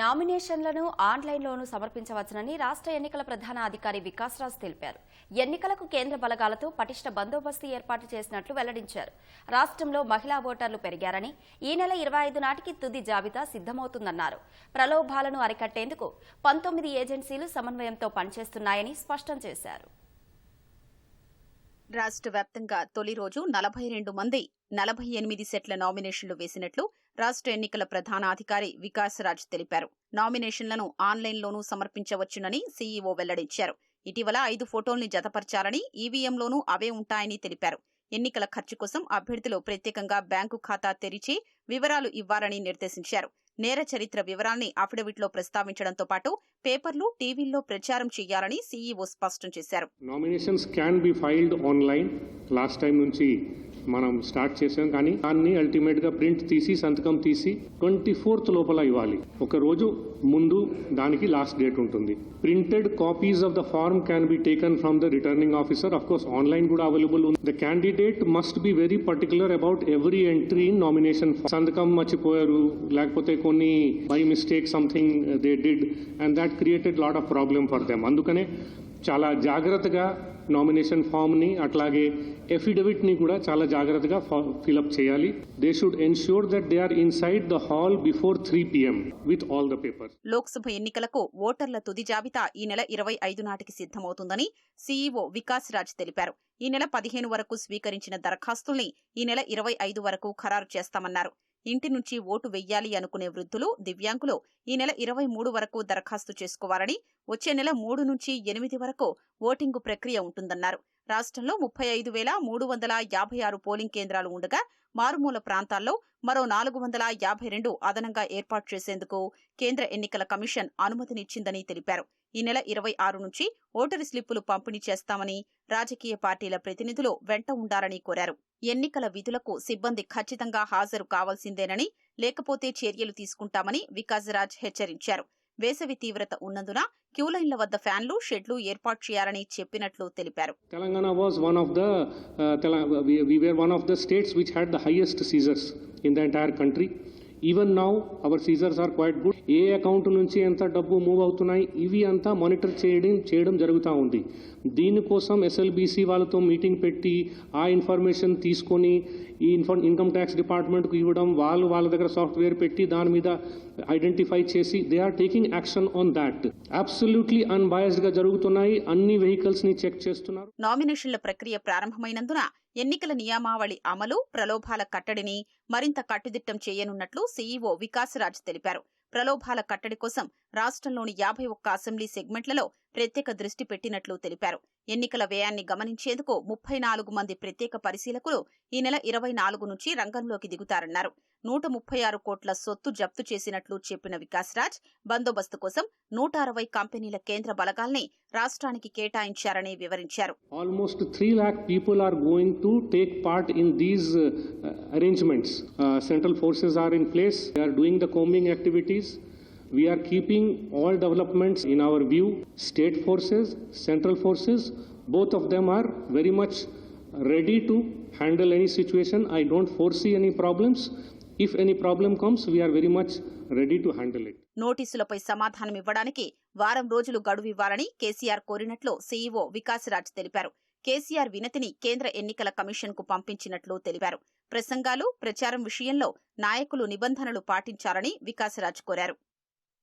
నామినేషన్లను ఆన్లైన్లోనూ సమర్పించవచ్చునని రాష్ట్ర ఎన్నికల ప్రధాన అధికారి వికాస్ రాజ్ తెలిపారు. ఎన్నికలకు కేంద్ర బలగాలతో పటిష్ట బందోబస్తు ఏర్పాటు చేసినట్లు వెల్లడించారు. రాష్ట్రంలో మహిళా ఓటర్లు పెరిగారని ఈ నెల ఇరవై ఐదు నాటికి తుది జాబితా సిద్దమవుతుందన్నారు ప్రలోభాలను అరికట్టేందుకు పంతొమ్మిది ఏజెన్సీలు సమన్వయంతో పనిచేస్తున్నాయని స్పష్టం చేశారు. రాష్ట్ర వ్యాప్తంగా తొలి రోజు నలభై రెండు మంది నలభై ఎనిమిది సెట్ల నామినేషన్లు వేసినట్లు రాష్ట్ర ఎన్నికల ప్రధాన అధికారి వికాస్ రాజ్ తెలిపారు. నామినేషన్లను ఆన్లైన్లోనూ సమర్పించవచ్చునని సీఈఓ వెల్లడించారు. ఇటీవల ఐదు ఫోటోల్ని జతపరచాలని ఈవీఎంలోనూ అవే ఉంటాయని తెలిపారు. ఎన్నికల ఖర్చు కోసం అభ్యర్థులు ప్రత్యేకంగా బ్యాంకు ఖాతా తెరిచి వివరాలు ఇవ్వాలని నిర్దేశించారు. నేర చరిత్ర వివరాల్ని అఫిడవిట్లో ప్రస్తావించడంతో పాటు పేపర్లు టీవీల్లో ప్రచారం చేయాలని సీఈఓ స్పష్టం చేశారు. Nominations can be filed online last time నుంచి మనం స్టార్ట్ చేసాం కానీ దాన్ని అల్టిమేట్గా ప్రింట్ తీసి సంతకం తీసి ట్వంటీ ఫోర్త్ లోపల ఇవ్వాలి. ఒక రోజు ముందు దానికి లాస్ట్ డేట్ ఉంటుంది. Printed copies of the form can be taken from the returning officer of course online కూడా అవైలబుల్ ఉంది. The candidate must be very particular about every entry in nomination సంతకం మర్చిపోయారు లేకపోతే కొన్ని by mistake something they did and that created lot of problem for them అందుకనే చాలా జాగ్రత్తగా nomination ఫామ్ని అట్లాగే ఎఫిడవిట్ని కూడా చాలా జాగ్రత్తగా ఫిలప్ చేయాలి. They should ensure that they are inside the hall before three PM with all the papers Lok Sabha ఎన్నికలకు ఓటర్ల తుది జాబితా ఈ నెల ఇరవై ఐదు నాటికి సిద్దమవుతుందని సీఈఓ వికాస్ రాజ్ తెలిపారు. ఈ నెల పదిహేను వరకు స్వీకరించిన దరఖాస్తుల్ని ఈ నెల ఇరవై ఐదు వరకు ఖరారు చేస్తామన్నారు. ఇంటి నుంచి ఓటు వెయ్యాలి అనుకునే వృద్ధులు దివ్యాంగులు ఈ నెల ఇరవై మూడు వరకు దరఖాస్తు చేసుకోవాలని వచ్చే నెల మూడు నుంచి ఎనిమిది వరకు ఓటింగు ప్రక్రియ ఉంటుందన్నారు. రాష్ట్రంలో ముప్పై ఐదు వేల మూడు వందల యాభై ఆరు పోలింగ్ కేంద్రాలు ఉండగా మారుమూల ప్రాంతాల్లో మరో నాలుగు వందల యాభై రెండు అదనంగా ఏర్పాటు చేసేందుకు కేంద్ర ఎన్నికల కమిషన్ అనుమతినిచ్చిందని తెలిపారు. ఈ నెల ఇరవై ఆరు నుంచి ఓటరు స్లిప్పులు పంపిణీ చేస్తామని రాజకీయ పార్టీల ప్రతినిధులు వెంట ఉండాలని కోరారు. ఎన్నికల విధులకు సిబ్బంది ఖచ్చితంగా హాజరు కావాల్సిందేనని లేకపోతే చర్యలు తీసుకుంటామని వికాసరాజ్ హెచ్చరించారు. వేసవి తీవ్రత ఉన్నందున క్యూ లైన్ల వద్ద ఫ్యాన్లు షెడ్లు ఏర్పాటు చేయాలని చెప్పినట్లు తెలిపారు. Telangana was one of the we one of the states which had the highest seizures in the entire country even now our seizures are quite good a account నుంచి ఎంత డబ్బు మూవ్ అవుతున్నాయి ఇవి అంతా మానిటర్ చేయడం చేయడం జరుగుతూ ఉంది. దీనికోసం ఎస్ఎల్బీసీ వాళ్ళతో మీటింగ్ పెట్టి ఆ ఇన్ఫర్మేషన్ తీసుకొని ఈ ఇన్ఫర్ ఇన్కమ్ ట్యాక్స్ డిపార్ట్మెంట్కు ఇవ్వడం వాళ్ళు వాళ్ళ దగ్గర సాఫ్ట్వేర్ పెట్టి దాని మీద ఐడెంటిఫై చేసి they are taking action on that absolutely అన్బయాస్డ్గా జరుగుతున్నాయి అన్ని వెహికల్స్ని చెక్ చేస్తున్నారు. నామినేషన్ల ప్రక్రియ ప్రారంభమైనందున ఎన్నికల నియామావళి అమలు ప్రలోభాల కట్టడిని మరింత కట్టుదిట్టం చేయనున్నట్లు సీఈఓ వికాసరాజ్ తెలిపారు. ప్రలోభాల కట్టడి కోసం రాష్ట్రంలోని యాభై ఒక్క అసెంబ్లీ సెగ్మెంట్లలో ప్రత్యేక దృష్టి పెట్టినట్లు తెలిపారు. ఎన్నికల వ్యయాన్ని గమనించేందుకు ముప్పై నాలుగు మంది ప్రత్యేక పరిశీలకులు ఈ నెల ఇరవై నాలుగు నుంచి రంగంలోకి దిగుతారన్నారు. నూట ముప్పై ఆరు కోట్ల సొత్తు జప్తు చేసినట్లు చెప్పిన వికాస్ రాజ్ బందోబస్తు కోసం నూట అరవై కంపెనీల కేంద్ర బలగాల్ని రాష్ట్రానికి కేటాయించారని వివరించారు. Almost three lakh people are going to take part in these arrangements central forces are in place are doing the combing activities we are keeping all developments in our view state forces central forces both of them are very much ready to handle any situation I don't foresee any problems if any problem comes we are very much ready to handle నోటీసులపై సమాధానం ఇవ్వడానికి వారం రోజులు గడువు ఇవ్వాలని కేసీఆర్ కోరినట్లు CEO వికాసరాజ్ తెలిపారు. కేసీఆర్ వినతిని కేంద్ర ఎన్నికల కమిషన్కు పంపించినట్లు తెలిపారు. ప్రసంగాలు ప్రచారం విషయంలో నాయకులు నిబంధనలు పాటించాలని వికాసరాజ్ కోరారు.